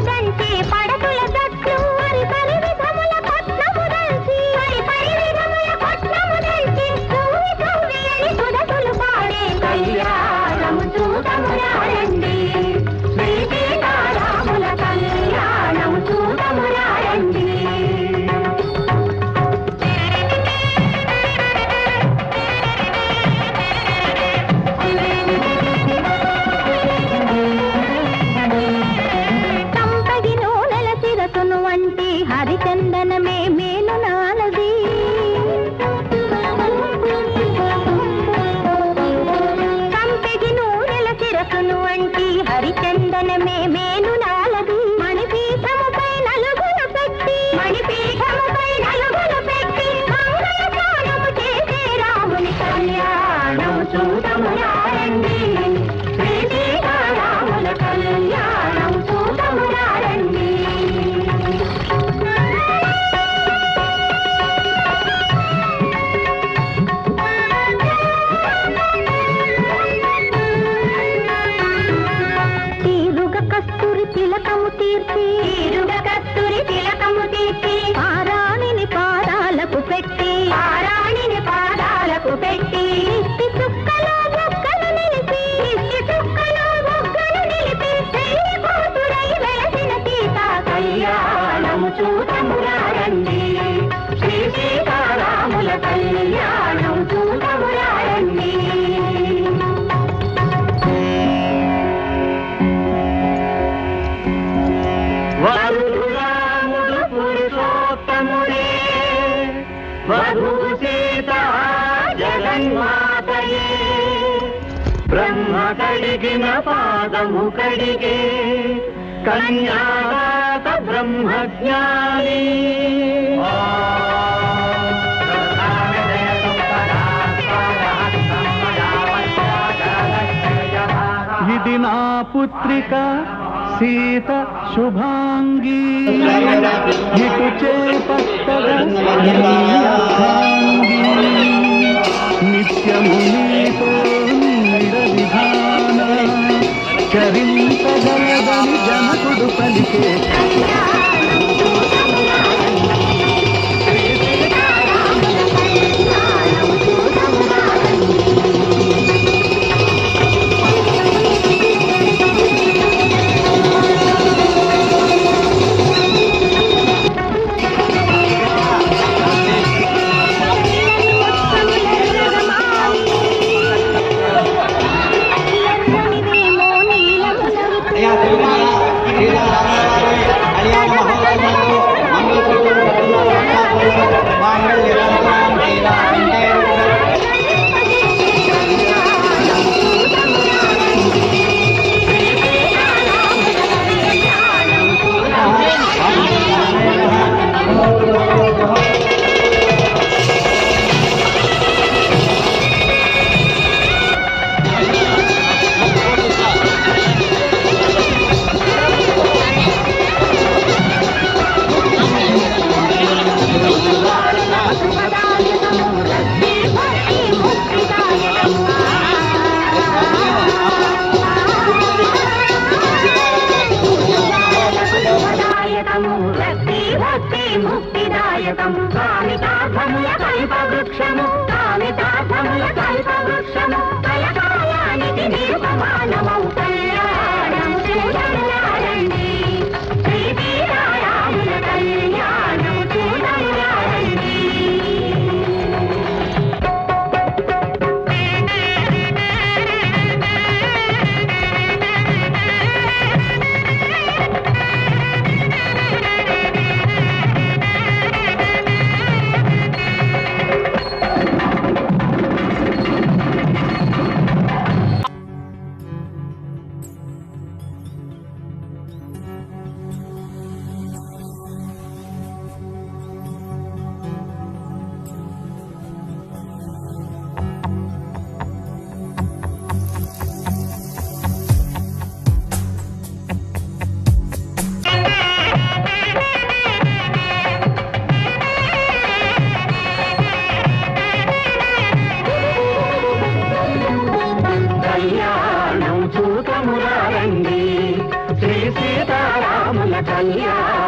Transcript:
పడదంటే పడదు. చందనమే బ్రహ్మ కడిగిన పాదము కడిగే కన్యాదాత బ్రహ్మజ్ఞాని. ఇది నా పుత్రిక సీత శుభాంగీ. ఇటు చేపట్టగా నిత్యము నీ పరిష్కరింపగలదని జనకుడు పలికే స్వామి గర్భము కల్పవృక్షము Yeah.